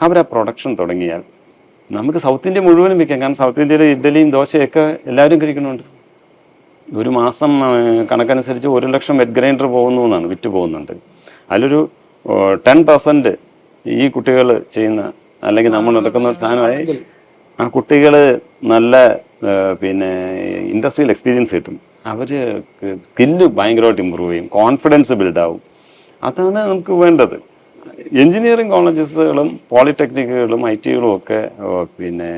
അവർ ആ പ്രൊഡക്ഷൻ തുടങ്ങിയാൽ നമുക്ക് സൗത്ത് ഇന്ത്യ മുഴുവനും വിൽക്കാം. കാരണം സൗത്ത് ഇന്ത്യയിൽ ഇഡ്ഡലിയും ദോശയൊക്കെ എല്ലാവരും കഴിക്കുന്നുണ്ട്. ഒരു മാസം കണക്കനുസരിച്ച് ഒരു ലക്ഷം വെറ്റ് ഗ്രൈൻഡർ പോകുന്നു എന്നാണ് വിറ്റ് പോകുന്നുണ്ട്. അതിലൊരു ടെൻ പെർസെന്റ് ഈ കുട്ടികൾ ചെയ്യുന്ന അല്ലെങ്കിൽ നമ്മൾ നടക്കുന്ന ഒരു സാധനമായി ആ കുട്ടികൾ നല്ല പിന്നെ ഇൻഡസ്ട്രിയൽ എക്സ്പീരിയൻസ് കിട്ടും. അവർ സ്കില്ല് ഭയങ്കരമായിട്ട് ഇമ്പ്രൂവ് ചെയ്യും. കോൺഫിഡൻസ് ബിൽഡാവും അതാണ് നമുക്ക് വേണ്ടത്. എഞ്ചിനീയറിംഗ് കോളേജസുകളും പോളിടെക്നിക്കുകളും ഐ ടികളും ഒക്കെ പിന്നെ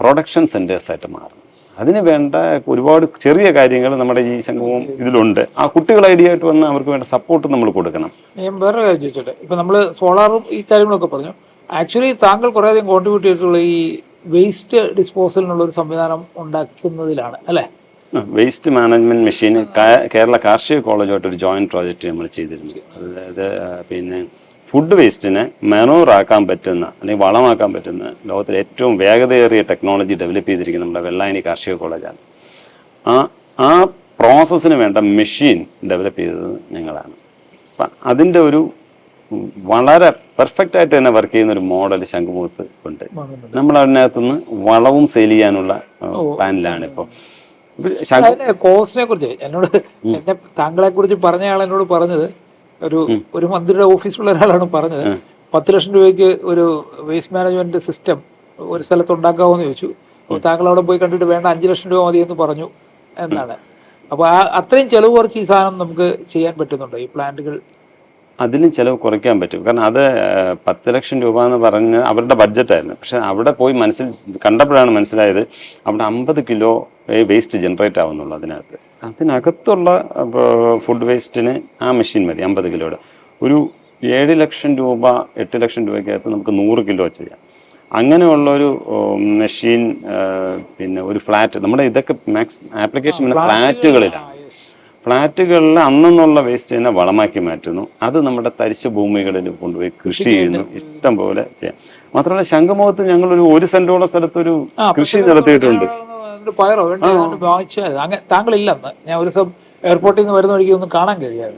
പ്രൊഡക്ഷൻ സെന്റേഴ്സായിട്ട് മാറും അതിന് വേണ്ട ഒരുപാട് ചെറിയ കാര്യങ്ങൾ നമ്മുടെ ഈ സംഘവും ഇതിലുണ്ട്. ആ കുട്ടികൾ ഐഡിയ ആയിട്ട് വന്ന് അവർക്ക് വേണ്ട സപ്പോർട്ട് നമ്മൾ കൊടുക്കണം. ഞാൻ വേറൊരു കാര്യം ചോദിച്ചോട്ടെ. ഇപ്പൊ നമ്മൾ സോളാറും ഈ കാര്യങ്ങളൊക്കെ പറഞ്ഞു. ആക്ച്വലി താങ്കൾ കുറേയധികം കോൺട്രിബ്യൂട്ട് ചെയ്തിട്ടുള്ള ഈ വേസ്റ്റ് ഡിസ്പോസലിനുള്ള ഒരു സംവിധാനം ഉണ്ടാക്കുന്നതിലാണ് അല്ലേ? വേസ്റ്റ് മാനേജ്മെന്റ് മെഷീൻ കേരള കാർഷിക കോളേജുമായിട്ട് ഒരു ജോയിന്റ് പ്രോജക്റ്റ് നമ്മൾ ചെയ്തിരുന്നു. അതായത് പിന്നെ ഫുഡ് വേസ്റ്റിനെ മെനോറാക്കാൻ പറ്റുന്ന അല്ലെങ്കിൽ വളമാക്കാൻ പറ്റുന്ന ലോകത്തിലെ ഏറ്റവും വേഗതയേറിയ ടെക്നോളജി ഡെവലപ്പ് ചെയ്തിരിക്കുന്ന നമ്മുടെ വെള്ളായണി കാർഷിക കോളേജാണ്. ആ ആ പ്രോസസ്സിന് വേണ്ട മെഷീൻ ഡെവലപ്പ് ചെയ്തത് ഞങ്ങളാണ് അപ്പം അതിന്റെ ഒരു വളരെ പെർഫെക്റ്റ് ആയിട്ട് തന്നെ വർക്ക് ചെയ്യുന്ന ഒരു മോഡൽ ശംഖുമുഖത്ത് ഉണ്ട്. നമ്മൾ അതിനകത്തുനിന്ന് വളവും സെയിൽ ചെയ്യാനുള്ള പ്ലാനിലാണ് ഇപ്പോൾ കോസ്റ്റിനെ കുറിച്ച് എന്നോട് എന്നെ താങ്കളെ കുറിച്ച് പറഞ്ഞ ആൾ എന്നോട് പറഞ്ഞത് ഒരു ഒരു മന്ത്രിയുടെ ഓഫീസിലുള്ള ഒരാളാണ് പറഞ്ഞത്. പത്ത് ലക്ഷം രൂപയ്ക്ക് ഒരു വേസ്റ്റ് മാനേജ്മെന്റ് സിസ്റ്റം ഒരു സ്ഥലത്ത് ഉണ്ടാക്കാമെന്ന് ചോദിച്ചു. താങ്കൾ അവിടെ പോയി കണ്ടിട്ട് വേണ്ട അഞ്ച് ലക്ഷം രൂപ മതി എന്ന് പറഞ്ഞു എന്നാണ്. അപ്പോൾ ആ അത്രയും ചെലവ് കുറച്ച് ഈ സാധനം നമുക്ക് ചെയ്യാൻ പറ്റുന്നുണ്ടോ ഈ പ്ലാന്റുകൾ. അതിന് ചിലവ് കുറയ്ക്കാൻ പറ്റും. കാരണം അത് പത്ത് ലക്ഷം രൂപ എന്ന് പറഞ്ഞ് അവരുടെ ബഡ്ജറ്റായിരുന്നു. പക്ഷെ അവിടെ പോയി മനസ്സിൽ കണ്ടപ്പോഴാണ് മനസ്സിലായത് അവിടെ അമ്പത് കിലോ വേസ്റ്റ് ജനറേറ്റ് ആവുന്നുള്ളൂ അതിനകത്ത്. അതിനകത്തുള്ള ഫുഡ് വേസ്റ്റിന് ആ മെഷീൻ മതി അമ്പത് കിലോയുടെ. ഒരു ഏഴ് ലക്ഷം രൂപ എട്ട് ലക്ഷം രൂപയ്ക്കകത്ത് നമുക്ക് നൂറ് കിലോ ചെയ്യാം. അങ്ങനെയുള്ള ഒരു മെഷീൻ പിന്നെ ഒരു ഫ്ലാറ്റ് നമ്മുടെ ഇതൊക്കെ മാക്സ് ആപ്ലിക്കേഷൻ ഫ്ലാറ്റുകളിലാണ്. ഫ്ലാറ്റുകളിൽ അന്നെന്നുള്ള വേസ്റ്റ് തന്നെ വളമാക്കി മാറ്റുന്നു. അത് നമ്മുടെ തരിശു ഭൂമികളിൽ കൊണ്ടുപോയി കൃഷി ചെയ്യുന്നു. ഇഷ്ടം പോലെ ചെയ്യാം. മാത്രമല്ല ശംഖുമുഖത്ത് ഞങ്ങൾ ഒരു ഒരു സെന്റോളം സ്ഥലത്തൊരു കൃഷി നടത്തിയിട്ടുണ്ട്. പയറോ താങ്കളില്ലെന്ന്. ഞാൻ ഒരു എയർപോർട്ടിൽ നിന്ന് വരുന്ന വഴിക്ക് ഒന്നും കാണാൻ കഴിയാതെ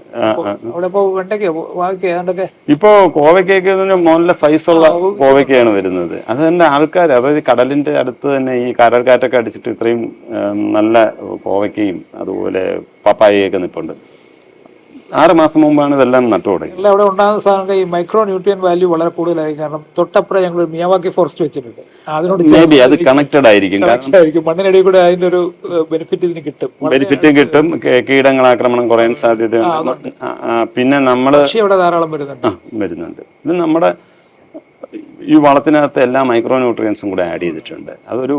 അവിടെ ഇപ്പോൾ വെണ്ടയ്ക്കോ വാങ്ങിക്കോ ഏതാണ്ടൊക്കെ ഇപ്പോ കോവയ്ക്കൊക്കെ മോനിലെ സൈസുള്ള കോവയ്ക്കയാണ് വരുന്നത്. അത് തന്നെ ആൾക്കാർ അതായത് കടലിന്റെ അടുത്ത് തന്നെ ഈ കടൽക്കാറ്റൊക്കെ അടിച്ചിട്ട് ഇത്രയും നല്ല കോവയ്ക്കയും അതുപോലെ പപ്പായയൊക്കെ നിൽപ്പുണ്ട് ആറ് മാസം മുമ്പാണ് ഇതെല്ലാം നട്ടു തുടങ്ങി എല്ലാം അവിടെ ഉണ്ടാകുന്ന സാധനങ്ങൾ ഈ മൈക്രോ ന്യൂട്രിയൻ വാല്യൂ വളരെ കൂടുതലായി കാരണം തൊട്ടപ്പുറം ഞങ്ങൾ മിയാവാക്കി ഫോറസ്റ്റ് വെച്ചിട്ടുണ്ട്. അതിനോട് മേബി അത് കണക്റ്റഡ് ആയിരിക്കും. ആയിരിക്കും. മണ്ണിനടിയിൽ കൂടെ അതിന്റെ ഒരു ബെനിഫിറ്റ് ഇതിന് കിട്ടും. ബെനിഫിറ്റ് കിട്ടും. കീടങ്ങൾ ആക്രമണം കുറയാൻ ആ, പിന്നെ നമ്മൾ അവിടെ ധാരാളം വരുന്നുണ്ട്. വരുന്നുണ്ട്. ഇത് നമ്മുടെ ഈ വളത്തിനകത്ത് എല്ലാ മൈക്രോ ന്യൂട്രിയൻസും കൂടെ ആഡ് ചെയ്തിട്ടുണ്ട്. അതൊരു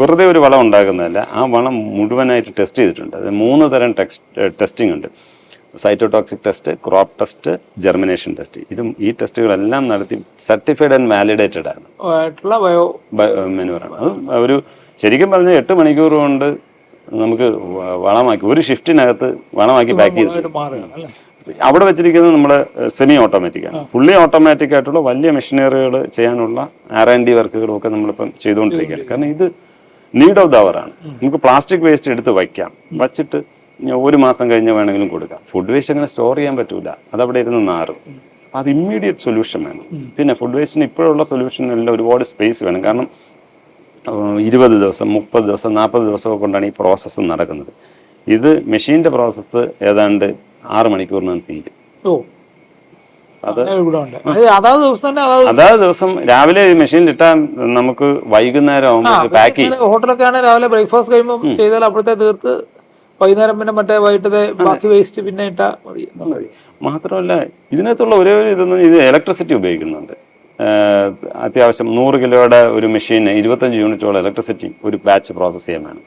വെറുതെ ഒരു വളം ഉണ്ടാകുന്നതല്ല ആ വളം മുഴുവനായിട്ട് ടെസ്റ്റ് ചെയ്തിട്ടുണ്ട്. അത് മൂന്ന് തരം ടെക്സ്റ്റ് ടെസ്റ്റിംഗ് ഉണ്ട്. Cytotoxic test crop test germination test ഇതും ഈ ടെസ്റ്റുകളെല്ലാം നടത്തി സർട്ടിഫൈഡ് ആൻഡ് വാലിഡേറ്റഡ് ആണ്. മെനുവറാണ് അത് ഒരു ശരിക്കും പറഞ്ഞാൽ എട്ട് മണിക്കൂർ കൊണ്ട് നമുക്ക് വളമാക്കി ഒരു ഷിഫ്റ്റിനകത്ത് വളമാക്കി പാക്ക് ചെയ്ത്. അവിടെ വെച്ചിരിക്കുന്നത് നമ്മുടെ സെമി ഓട്ടോമാറ്റിക് ആണ്. ഫുള്ളി ഓട്ടോമാറ്റിക് ആയിട്ടുള്ള വലിയ മെഷീനറികൾ ചെയ്യാനുള്ള ആർ ആൻഡ് ഡി വർക്കുകളും ഒക്കെ നമ്മളിപ്പം ചെയ്തുകൊണ്ടിരിക്കുകയാണ്. കാരണം ഇത് നീഡ് ഓഫ് ദ അവർ ആണ്. നമുക്ക് പ്ലാസ്റ്റിക് വേസ്റ്റ് എടുത്ത് വയ്ക്കാം. വച്ചിട്ട് ഒരു മാസം കഴിഞ്ഞ് വേണമെങ്കിലും കൊടുക്കാം. ഫുഡ് വേസ്റ്റ് അങ്ങനെ സ്റ്റോർ ചെയ്യാൻ പറ്റൂല. അത് അവിടെ ഇരുന്ന് നാറും. അപ്പൊ അത് ഇമ്മീഡിയറ്റ് സൊല്യൂഷൻ വേണം. പിന്നെ ഫുഡ് വേസ്റ്റിന് ഇപ്പോഴുള്ള സൊല്യൂഷനെല്ലാം ഒരുപാട് സ്പേസ് വേണം. കാരണം ഇരുപത് ദിവസം മുപ്പത് ദിവസം നാൽപ്പത് ദിവസമൊക്കെ കൊണ്ടാണ് ഈ പ്രോസസ്സ് നടക്കുന്നത്. ഇത് മെഷീന്റെ പ്രോസസ്സ് ഏതാണ്ട് ആറ് മണിക്കൂറിനാണ് തീരും. അത് അതാത് ദിവസം അതാത് ദിവസം. രാവിലെ മെഷീനിൽ ഇട്ടാൽ നമുക്ക് വൈകുന്നേരം ആകുമ്പോൾ പാക്ക് ചെയ്യും. ഹോട്ടലൊക്കെ ആണെങ്കിൽ രാവിലെ ബ്രേക്ക്ഫാസ്റ്റ് കഴിയുമ്പോൾ ചെയ്താൽ അപ്പോഴത്തെ തീർത്ത് വൈകുന്നേരം പിന്നെ മറ്റേ വൈകിട്ടത്തെ ബാക്കി വേസ്റ്റ് പിന്നെ ഇട്ടാ മതി. മാത്രമല്ല ഇതിനകത്തുള്ള ഒരേ ഒരു ഇതൊന്നും ഇത് ഇലക്ട്രിസിറ്റി ഉപയോഗിക്കുന്നുണ്ട്. അത്യാവശ്യം നൂറ് കിലോയുടെ ഒരു മെഷീന് ഇരുപത്തഞ്ച് യൂണിറ്റോളം ഇലക്ട്രിസിറ്റി ഒരു ബാച്ച് പ്രോസസ്സ് ചെയ്യാൻ വേണം.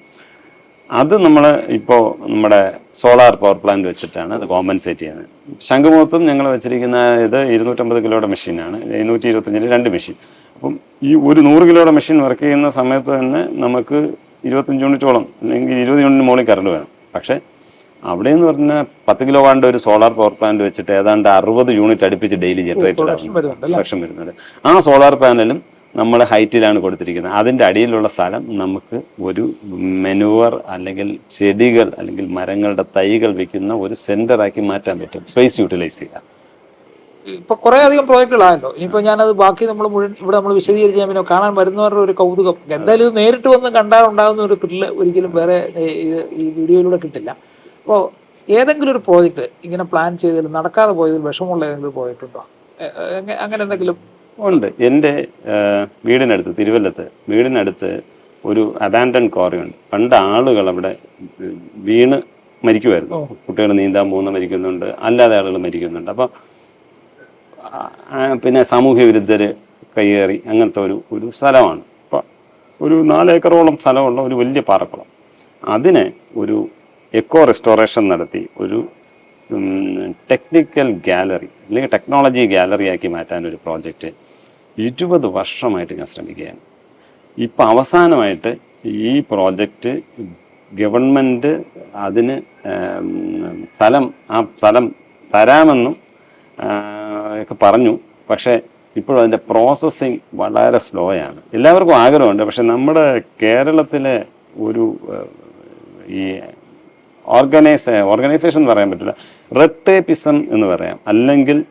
അത് നമ്മൾ ഇപ്പോൾ നമ്മുടെ സോളാർ പവർ പ്ലാന്റ് വെച്ചിട്ടാണ് അത് കോമ്പൻസേറ്റ് ചെയ്യുന്നത്. ശംഖുമുഖത്തും ഞങ്ങൾ വെച്ചിരിക്കുന്ന ഇത് ഇരുന്നൂറ്റമ്പത് കിലോയുടെ മെഷീനാണ് ഇരുന്നൂറ്റി ഇരുപത്തഞ്ചിന് രണ്ട് മെഷീൻ അപ്പം ഈ ഒരു നൂറ് കിലോയുടെ മെഷീൻ വർക്ക് ചെയ്യുന്ന സമയത്ത് തന്നെ നമുക്ക് ഇരുപത്തഞ്ച് യൂണിറ്റോളം അല്ലെങ്കിൽ ഇരുപത് യൂണിറ്റിന് മുകളിൽ കറണ്ട് വേണം. പക്ഷേ അവിടെ എന്ന് പറഞ്ഞാൽ പത്ത് കിലോ വാണ്ട് ഒരു സോളാർ പവർ പ്ലാന്റ് വെച്ചിട്ട് ഏതാണ്ട് അറുപത് യൂണിറ്റ് അടുപ്പിച്ച് ഡെയിലി ജനറേറ്റഡ് വരുന്നുണ്ട് ലക്ഷം വരുന്നുണ്ട്. ആ സോളാർ പാനലും നമ്മൾ ഹൈറ്റിലാണ് കൊടുത്തിരിക്കുന്നത്. അതിന്റെ അടിയിലുള്ള സ്ഥലം നമുക്ക് ഒരു മെനുവർ അല്ലെങ്കിൽ ചെടികൾ അല്ലെങ്കിൽ മരങ്ങളുടെ തൈകൾ വെക്കുന്ന ഒരു സെന്ററാക്കി മാറ്റാൻ പറ്റും. സ്പേസ് യൂട്ടിലൈസ് ചെയ്യാം. ഇപ്പൊ കുറെ അധികം പ്രോജക്റ്റുകളായല്ലോ. ഇനിയിപ്പോ ഞാനത് ബാക്കി നമ്മൾ മുഴുവൻ ഇവിടെ നമ്മൾ വിശദീകരിച്ച് ഞാൻ പിന്നെ കാണാൻ വരുന്നവരുടെ ഒരു കൗതുകം. എന്തായാലും ഇത് നേരിട്ട് വന്ന് കണ്ടാൽ ഉണ്ടാകുന്ന ഒരു ത്രില്ല് ഒരിക്കലും വേറെ ഈ വീഡിയോയിലൂടെ കിട്ടില്ല. അപ്പോൾ ഏതെങ്കിലും ഒരു പ്രോജക്റ്റ് ഇങ്ങനെ പ്ലാൻ ചെയ്തതിൽ നടക്കാതെ പോയതിൽ വിഷമമുള്ള ഏതെങ്കിലും പ്രോജക്റ്റ് ഉണ്ടോ? അങ്ങനെ എന്തെങ്കിലും? ഉണ്ട്. എന്റെ വീടിനടുത്ത് തിരുവല്ലത്ത് വീടിനടുത്ത് ഒരു അബാൻഡൻ കോറി ഉണ്ട്. പണ്ട് ആളുകൾ അവിടെ വീണ് മരിക്കുമായിരുന്നു കുട്ടികൾ നീന്താൻ പോകുന്ന മരിക്കുന്നുണ്ട്. അല്ലാതെ ആളുകൾ മരിക്കുന്നുണ്ട്. അപ്പം ആ, പിന്നെ സാമൂഹ്യ വിരുദ്ധർ കയ്യേറി അങ്ങനത്തെ ഒരു ഒരു സ്ഥലമാണ്. ഇപ്പം ഒരു നാലേക്കറോളം സ്ഥലമുള്ള ഒരു വലിയ പാറക്കുളം. അതിനെ ഒരു എക്കോ റെസ്റ്റോറേഷൻ നടത്തി ഒരു ടെക്നിക്കൽ ഗാലറി അല്ലെങ്കിൽ ടെക്നോളജി ഗാലറിയാക്കി മാറ്റാൻ ഒരു പ്രോജക്റ്റ് ഇരുപത് വർഷമായിട്ട് ഞാൻ ശ്രമിക്കുകയാണ്. ഇപ്പം അവസാനമായിട്ട് ഈ പ്രോജക്റ്റ് ഗവൺമെന്റ് അതിന് സ്ഥലം ആ സ്ഥലം തരാമെന്നും ഒക്കെ പറഞ്ഞു. പക്ഷേ ഇപ്പോഴും അതിന്റെ പ്രോസസ്സിങ് വളരെ സ്ലോ ആണ് എല്ലാവർക്കും ആഗ്രഹമുണ്ട്. പക്ഷെ നമ്മുടെ കേരളത്തിലെ ഒരു ഈ ഓർഗനൈസ ഓർഗനൈസേഷൻ എന്ന് പറയാൻ പറ്റില്ല. റെഡ് ടേപ്പിസം എന്ന് പറയാം. അല്ലെങ്കിൽ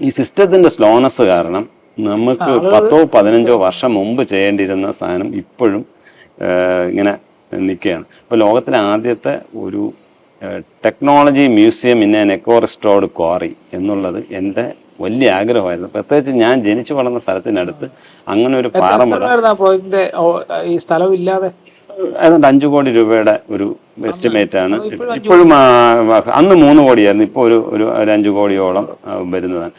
ഈ സിസ്റ്റത്തിന്റെ സ്ലോനെസ് കാരണം നമുക്ക് പത്തോ പതിനഞ്ചോ വർഷം മുമ്പ് ചെയ്യേണ്ടിയിരുന്ന സാധനം ഇപ്പോഴും ഇങ്ങനെ നിൽക്കുകയാണ്. ഇപ്പോൾ ലോകത്തിലെ ആദ്യത്തെ ഒരു technology museum in an eco restored quarry എന്നുള്ളത് എന്റെ വലിയ ആഗ്രഹമായിരുന്നു. പ്രത്യേകിച്ച് ഞാൻ ജനിച്ചു വളർന്ന സ്ഥലത്തിനടുത്ത് അങ്ങനെ ഒരു പാറമട ഈ സ്ഥലം ഇല്ലാതെ ഏതാണ്ട് അഞ്ചു കോടി രൂപയുടെ ഒരു എസ്റ്റിമേറ്റ് ആണ് ഇപ്പോഴും അന്ന് മൂന്ന് കോടിയായിരുന്നു. ഇപ്പോൾ ഒരു ഒരു അഞ്ചു കോടിയോളം വരുന്നതാണ്.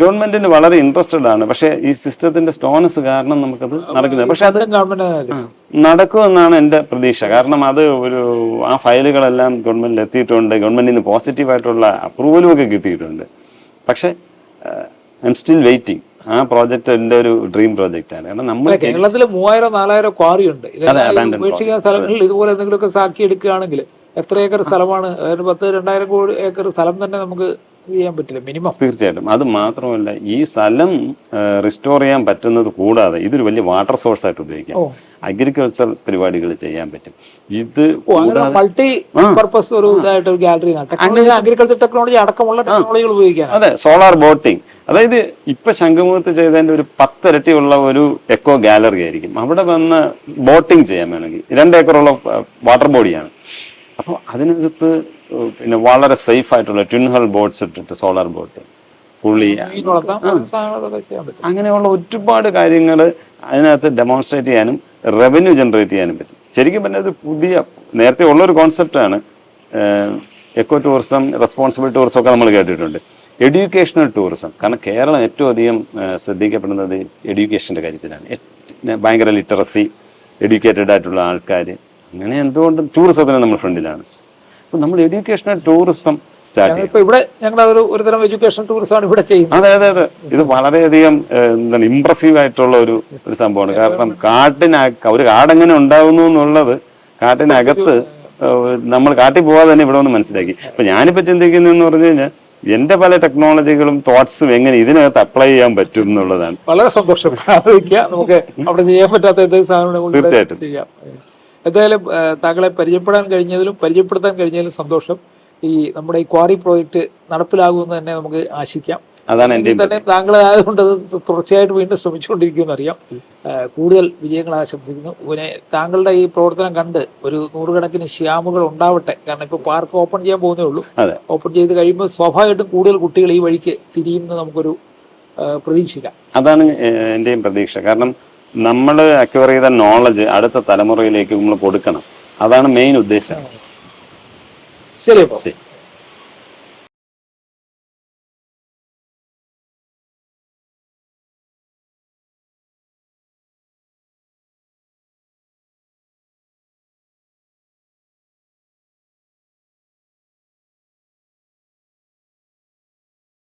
ഗവൺമെന്റിന് വളരെ ഇൻട്രസ്റ്റഡ് ആണ്. പക്ഷെ ഈ സിസ്റ്റത്തിന്റെ സ്റ്റോൺസ് കാരണം നമുക്കത് നടക്കുന്നത് പക്ഷെ അത് നടക്കുമെന്നാണ് എന്റെ പ്രതീക്ഷ. കാരണം അത് ഒരു ആ ഫയലുകളെല്ലാം ഗവൺമെന്റിൽ എത്തിയിട്ടുണ്ട്. ഗവൺമെന്റിൽ നിന്ന് പോസിറ്റീവായിട്ടുള്ള അപ്രൂവലും ഒക്കെ കിട്ടിയിട്ടുണ്ട്. പക്ഷെ ഐ എം സ്റ്റിൽ വെയിറ്റിംഗ് ആ പ്രോജക്റ്റ് എന്റെ ഒരു ഡ്രീം പ്രോജക്റ്റ് ആണ്. കാരണം നമ്മൾ കേരളത്തിൽ മൂവായിരം നാലായിരം ക്വാറി ഉണ്ട്. ഉപേക്ഷിക്കുന്ന സ്ഥലങ്ങളിൽ ഇതുപോലെ എന്തെങ്കിലുമൊക്കെ സാക്കി എടുക്കുകയാണെങ്കിൽ എത്ര ഏക്കർ സ്ഥലമാണ്? അതായത് പത്ത് രണ്ടായിരം കോടി ഏക്കർ സ്ഥലം തന്നെ നമുക്ക് ചെയ്യാൻ പറ്റില്ല മിനിമം. തീർച്ചയായിട്ടും. അത് മാത്രമല്ല ഈ സ്ഥലം റിസ്റ്റോർ ചെയ്യാൻ പറ്റുന്നത് കൂടാതെ ഇതൊരു വലിയ വാട്ടർ സോഴ്സ് ആയിട്ട് ഉപയോഗിക്കാം. അഗ്രികൾച്ചർ പരിപാടികൾ ചെയ്യാൻ പറ്റും. ഇത് മൾട്ടി പർപ്പസ് ഒരു ഇതായിട്ട് ഗാലറി അഗ്രികൾച്ചർ ടെക്നോളജി അടക്കമുള്ള ടെക്നോളജികൾ ഉപയോഗിക്കാം. അതെ സോളാർ ബോട്ടിംഗ് അതായത് ഇപ്പൊ ശംഖുമുഖത്ത് ചെയ്തതിന്റെ ഒരു പത്തിരട്ടിയുള്ള ഒരു എക്കോ ഗാലറി ആയിരിക്കും. അവിടെ വന്ന് ബോട്ടിംഗ് ചെയ്യാൻ വേണമെങ്കിൽ. രണ്ട് ഏക്കറുള്ള വാട്ടർ ബോഡിയാണ് അപ്പോൾ അതിനകത്ത് പിന്നെ വളരെ സേഫ് ആയിട്ടുള്ള ട്വിൻഹൾ ബോട്ട്സ് ഇട്ടിട്ട് സോളാർ ബോട്ട് പുള്ളി അങ്ങനെയുള്ള ഒരുപാട് കാര്യങ്ങൾ അതിനകത്ത് ഡെമോൺസ്ട്രേറ്റ് ചെയ്യാനും റവന്യൂ ജനറേറ്റ് ചെയ്യാനും പറ്റും. ശരിക്കും പറഞ്ഞാൽ പുതിയ നേരത്തെ ഉള്ള ഒരു കോൺസെപ്റ്റാണ് എക്കോ ടൂറിസം റെസ്പോൺസിബിൾ ടൂറിസം ഒക്കെ നമ്മൾ കേട്ടിട്ടുണ്ട്. എഡ്യൂക്കേഷണൽ ടൂറിസം കാരണം കേരളം ഏറ്റവും അധികം ശ്രദ്ധിക്കപ്പെടുന്നത് എഡ്യൂക്കേഷന്റെ കാര്യത്തിലാണ്. ഭയങ്കര ലിറ്ററസി എഡ്യൂക്കേറ്റഡ് ആയിട്ടുള്ള ആൾക്കാർ അങ്ങനെ എന്തുകൊണ്ടും ടൂറിസത്തിന് നമ്മൾ ഫ്രണ്ടിലാണ്. അപ്പൊ നമ്മൾ എഡ്യൂക്കേഷണൽ ടൂറിസം സ്റ്റാർട്ട് ചെയ്യും ഇപ്പൊ ഇവിടെ ഞങ്ങൾ ഒരു ഒരു തരം എഡ്യൂക്കേഷൻ ടൂറിസം ആണ് ഇവിടെ ചെയ്യുന്നത്. അതെ അതെ അതെ. ഇത് വളരെയധികം എന്താണ് ഇമ്പ്രസീവ് ആയിട്ടുള്ള ഒരു ഒരു സംഭവമാണ്. കാരണം കാട്ടിന ഒരു കാടെങ്ങനെ ഉണ്ടാവുന്നു എന്നുള്ളത് കാട്ടിനകത്ത് നമ്മൾ കാട്ടിൽ പോവാതെ തന്നെ ഇവിടെ ഒന്ന് മനസ്സിലാക്കി. അപ്പൊ ഞാനിപ്പോ ചിന്തിക്കുന്നതെന്ന് പറഞ്ഞു കഴിഞ്ഞാൽ എന്റെ പല ടെക്നോളജികളും തോട്ട്സും എങ്ങനെ ഇതിനകത്ത് അപ്ലൈ ചെയ്യാൻ പറ്റും എന്നുള്ളതാണ്. വളരെ സന്തോഷം. നമുക്ക് അവിടെ ചെയ്യാൻ പറ്റാത്ത തീർച്ചയായിട്ടും. എന്തായാലും താങ്കളെ പരിചയപ്പെടാൻ കഴിഞ്ഞതിലും പരിചയപ്പെടുത്താൻ കഴിഞ്ഞതിലും സന്തോഷം. ഈ നമ്മുടെ ഈ ക്വാറി പ്രോജക്റ്റ് നടപ്പിലാകുമെന്ന് തന്നെ നമുക്ക് ആശിക്കാം. അതാണ് എന്റെ തന്നെ താങ്കൾ ആയതുകൊണ്ട് അത് തുടർച്ചയായിട്ട് വീണ്ടും ശ്രമിച്ചുകൊണ്ടിരിക്കുമെന്ന് അറിയാം കൂടുതൽ വിജയങ്ങൾ ആശംസിക്കുന്നു. പിന്നെ താങ്കളുടെ ഈ പ്രവർത്തനം കണ്ട് ഒരു നൂറുകണക്കിന് ശ്യാമുകൾ ഉണ്ടാവട്ടെ. കാരണം ഇപ്പോൾ പാർക്ക് ഓപ്പൺ ചെയ്യാൻ പോകുന്നേ ഉള്ളൂ. ഓപ്പൺ ചെയ്ത് കഴിയുമ്പോൾ സ്വാഭാവികമായിട്ടും കൂടുതൽ കുട്ടികൾ ഈ വഴിക്ക് തിരിയുമെന്ന് നമുക്കൊരു പ്രതീക്ഷിക്കാം. അതാണ് എന്റെയും എന്റെയും പ്രതീക്ഷ. കാരണം നമ്മൾ അക്വയർ ചെയ്ത നോളജ് അടുത്ത തലമുറയിലേക്ക് നമ്മൾ കൊടുക്കണം. അതാണ് മെയിൻ ഉദ്ദേശം. ശരി ശരി.